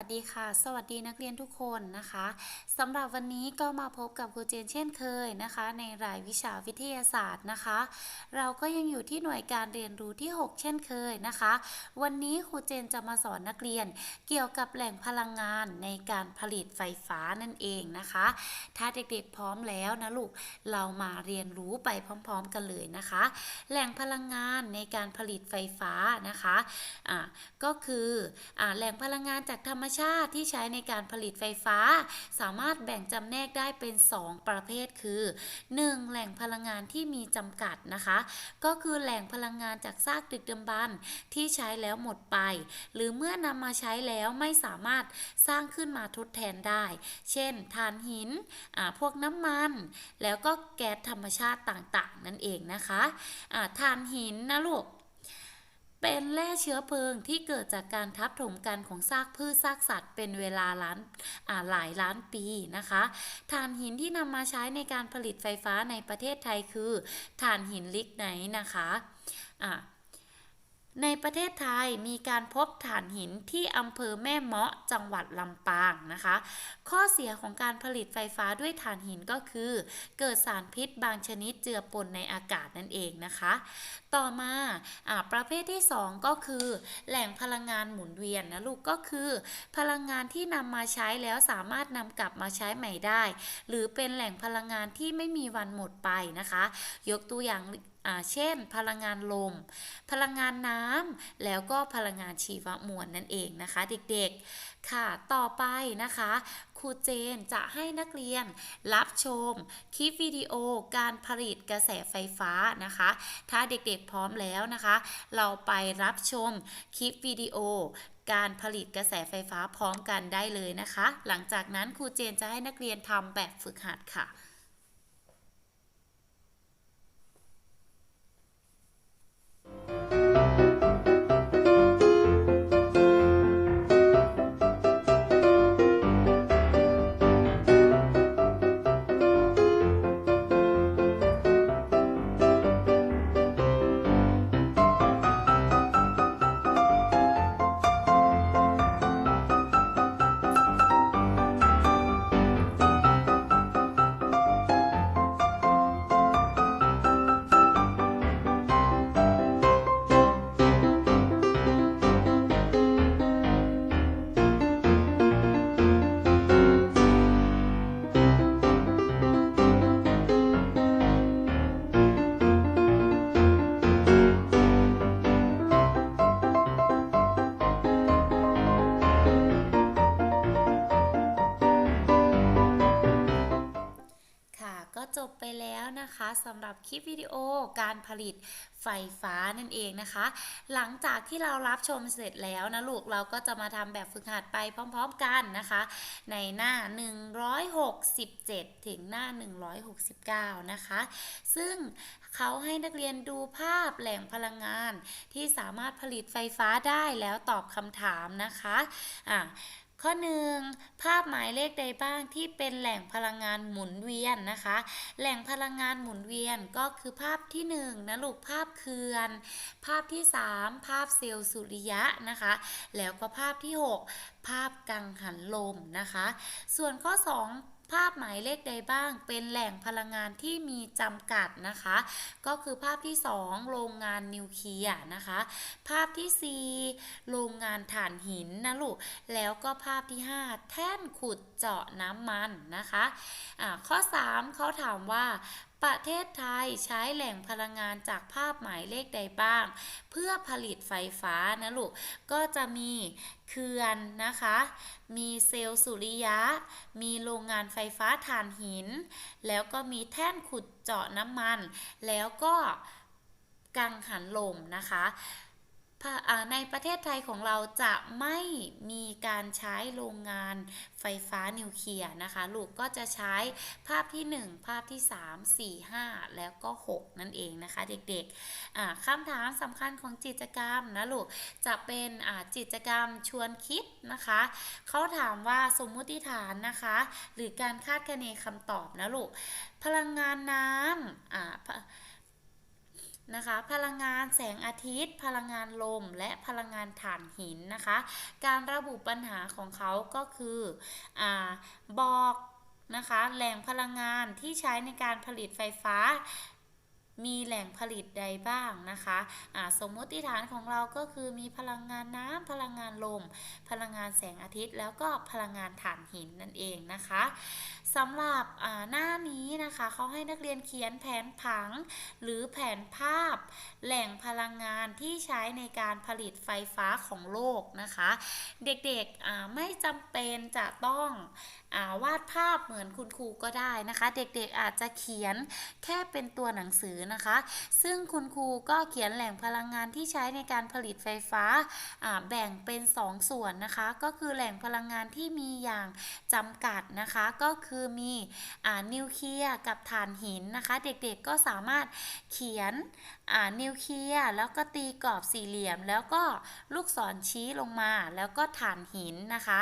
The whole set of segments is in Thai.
สวัสดีค่ะ สวัสดีนักเรียนทุกคนนะคะสำหรับวันนี้ก็มาพบกับครูเจนเช่นเคยนะคะ ในรายวิชาวิทยาศาสตร์นะคะ เราก็ยังอยู่ที่หน่วยการเรียนรู้ที่ 6 เช่นเคยนะคะ วันนี้ครูเจนจะมาสอนนักเรียนเกี่ยวกับแหล่งพลังงานในการผลิตไฟฟ้านั่นเองนะคะ ถ้าเด็กๆพร้อมแล้วนะลูกเรามาเรียนรู้ไปพร้อม ๆ กันเลยนะคะ แหล่งพลังงานในการผลิตไฟฟ้านะคะอ่าก็คืออ่าแหล่งพลังงานจากธรรมชาติที่ใช้ในการผลิตไฟฟ้า สามารถแบ่งจำแนกได้เป็น 2 ประเภทคือ 1. แหล่งพลังงานที่มีจำกัดนะคะ ก็คือแหล่งพลังงานจากซากดึกดำบรรพ์ที่ใช้แล้วหมดไป หรือเมื่อนำมาใช้แล้วไม่สามารถสร้างขึ้นมาทดแทนได้ เช่นถ่านหินอ่าพวกน้ำมัน แล้วก็แก๊สธรรมชาติต่างๆ นั่นเองนะคะอ่าถ่านหินนะลูก เป็นแร่เชื้อเพลิงที่เกิดจากการทับถมกันของซากพืชซากสัตว์ เป็นเวลาล้านอ่าหลายล้านปีนะคะถ่านหินที่นำมาใช้ในการผลิตไฟฟ้าในประเทศไทยคือถ่านหินลิกไนนะคะอ่า ในประเทศไทยมีการพบถ่านหินที่อำเภอแม่เมาะจังหวัดลำปางนะคะ ข้อเสียของการผลิตไฟฟ้าด้วยถ่านหินก็คือ เกิดสารพิษบางชนิดเจือปนในอากาศนั่นเองนะคะ ต่อมาอประเภทที่ 2 ก็คือ แหล่งพลังงานหมุนเวียนนะลูกก็คือ พลังงานที่นำมาใช้แล้วสามารถนำกลับมาใช้ใหม่ได้ หรือเป็นแหล่งพลังงานที่ไม่มีวันหมดไปนะคะ ยกตัวอย่างเช่น พลังงานลม พลังงานน้ำแล้วก็พลังงานชีวมวลนั่นเองนะคะ เด็กๆ ค่ะ ต่อไปนะคะ ครูเจนจะให้นักเรียนรับชม คลิปวิดีโอการผลิตกระแสไฟฟ้านะคะ ถ้าเด็กๆพร้อมแล้วนะคะ เราไปรับชมคลิปวิดีโอการผลิตกระแสไฟฟ้าพร้อมกันได้เลยนะคะ หลังจากนั้นครูเจนจะให้นักเรียนทำแบบฝึกหัดค่ะค่ะ สำหรับคลิปวิดีโอการผลิตไฟฟ้านั่นเองนะคะ หลังจากที่เรารับชมเสร็จแล้วนะลูกเราก็จะมาทำแบบฝึกหัดไปพร้อมๆกันนะคะ ในหน้า 167 ถึงหน้า 169 นะคะ ซึ่งเขาให้นักเรียนดูภาพแหล่งพลังงานที่สามารถผลิตไฟฟ้าได้แล้วตอบคำถามนะคะอะ ข้อหนึ่งภาพหมายเลขใดบ้างที่เป็นแหล่งพลังงานหมุนเวียนนะคะ แหล่งพลังงานหมุนเวียนก็คือภาพที่ 1นงนะลูกภาพเขื่อน ภาพที่ 3 ภาพเซลล์สุริยะนะคะ แล้วก็ภาพที่ 6 ภาพกังหันลมนะคะ ส่วนข้อ 2 ภาพหมายเลขใดบ้าง เป็นแหล่งพลังงานที่มีจำกัดนะคะ ก็คือภาพที่ 2 โรงงานนิวเคลียร์นะคะ ภาพที่ 4 โรงงานถ่านหินนะลูก แล้วก็ภาพที่ 5 แท่นขุดเจาะน้ำมันนะคะะข้อ 3เขาถามว่า ประเทศไทยใช้แหล่งพลังงานจากภาพหมายเลขใดบ้าง เพื่อผลิตไฟฟ้านะลูก ก็จะมีเขื่อนนะคะ มีเซลล์สุริยะ มีโรงงานไฟฟ้าถ่านหิน แล้วก็มีแท่นขุดเจาะน้ำมัน แล้วก็กังหันลมนะคะ ในประเทศไทยของเราจะไม่มีการใช้โรงงานไฟฟ้านิวเคลียร์นะคะ ลูกก็จะใช้ภาพที่ 1 ภาพที่ 3 4 5 แล้วก็ 6 นั่นเองนะคะ เด็กๆคำถามสำคัญของกิจกรรมนะลูกจะเป็นอ่ากิจกรรมชวนคิดนะคะ เขาถามว่าสมมุติฐานนะคะ หรือการคาดคะเนคำตอบนะลูกพลังงานน้ำอ่า นะคะ พลังงานแสงอาทิตย์ พลังงานลม และพลังงานถ่านหินนะคะ การระบุปัญหาของเขาก็คืออบอกนะคะแหล่งพลังงานที่ใช้ในการผลิตไฟฟ้า มีแหล่งผลิตใดบ้างนะคะะสมมติฐานของเราก็คือมีพลังงานน้ำพลังงานลม พลังงานแสงอาทิตย์ แล้วก็พลังงานถ่านหินนั่นเองนะคะ สำหรับหน้านี้นะคะเขาให้นักเรียนเขียนแผนผัง หรือแผนภาพ แหล่งพลังงานที่ใช้ในการผลิตไฟฟ้าของโลกนะคะ เด็กๆไม่จำเป็นจะต้องอวาดภาพเหมือนคุณครูก็ได้นะคะ เด็กๆอาจจะเขียนแค่เป็นตัวหนังสือนะคะ ซึ่งคุณครูก็เขียนแหล่งพลังงานที่ใช้ในการผลิตไฟฟ้าแบ่งเป็น 2ส่วนนะคะ ก็คือแหล่งพลังงานที่มีอย่างจำกัดนะคะ ก็คือมีนิวเคลียร์กับถ่านหินนะคะ เด็กๆก็สามารถเขียนนิวเคลียร์แล้วก็ตีกรอบสี่เหลี่ยม แล้วก็ลูกศรชี้ลงมา แล้วก็ถ่านหินนะคะ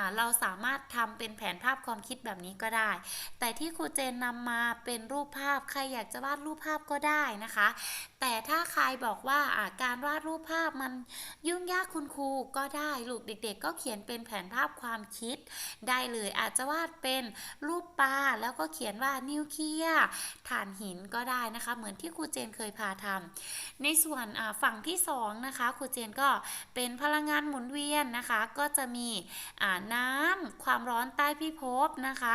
ะเราสามารถทำเป็นแผนภาพความคิดแบบนี้ก็ได้ แต่ที่ครูเจนนำมาเป็นรูปภาพใครอยากจะวาดรูปภาพก็ได้นะคะ แต่ถ้าใครบอกว่าการวาดรูปภาพมันยุ่งยากคุณครูก็ได้ลูกเด็ก ๆ ก็เขียนเป็นแผนภาพความคิด ได้เลยอาจจะวาดเป็นรูปปลาแล้วก็เขียนว่านิวเคลียร์ถ่านหินก็ได้นะคะ เหมือนที่ครูเจนเคยพาทำในส่วนฝั่งที่2นะคะครูเจนก็เป็นพลังงานหมุนเวียนนะคะ ก็จะมีน้ำความร้อนใต้พิภพนะคะ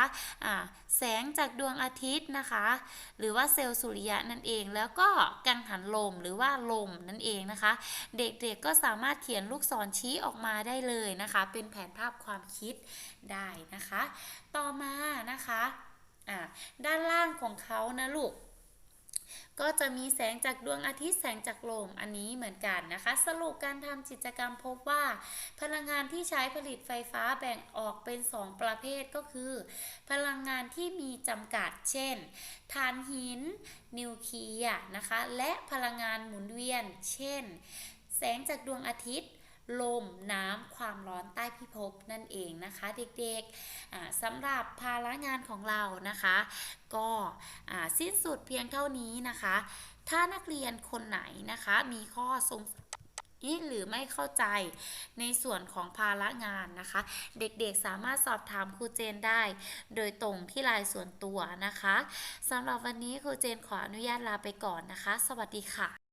แสงจากดวงอาทิตย์นะคะ หรือว่าเซลล์สุริยะนั่นเองแล้วก็กังหันลมหรือว่าลมนั่นเองนะคะ เด็กๆก็สามารถเขียนลูกศรชี้ออกมาได้เลยนะคะ เป็นแผนภาพความคิดได้นะคะ ต่อมานะคะด้านล่างของเขานะลูก ก็จะมีแสงจากดวงอาทิตย์แสงจากลมอันนี้เหมือนกันนะคะ สรุปการทำกิจกรรมพบว่า พลังงานที่ใช้ผลิตไฟฟ้าแบ่งออกเป็น 2 ประเภทก็คือ พลังงานที่มีจำกัด เช่นถ่านหิน นิวเคลียร์นะคะ และพลังงานหมุนเวียน เช่น แสงจากดวงอาทิตย์ ลมน้ำความร้อนใต้พิภพนั่นเองนะคะ เด็กๆสำหรับภาระงานของเรานะคะ ก็สิ้นสุดเพียงเท่านี้นะคะ ถ้านักเรียนคนไหนนะคะมีข้อสงสัยหรือไม่เข้าใจในส่วนของภาระงานนะคะ เด็กๆสามารถสอบถามครูเจนได้ โดยตรงที่ลน์ส่วนตัวนะคะสำหรับวันนี้ครูเจนขออนุญาตลาไปก่อนนะคะ สวัสดีค่ะ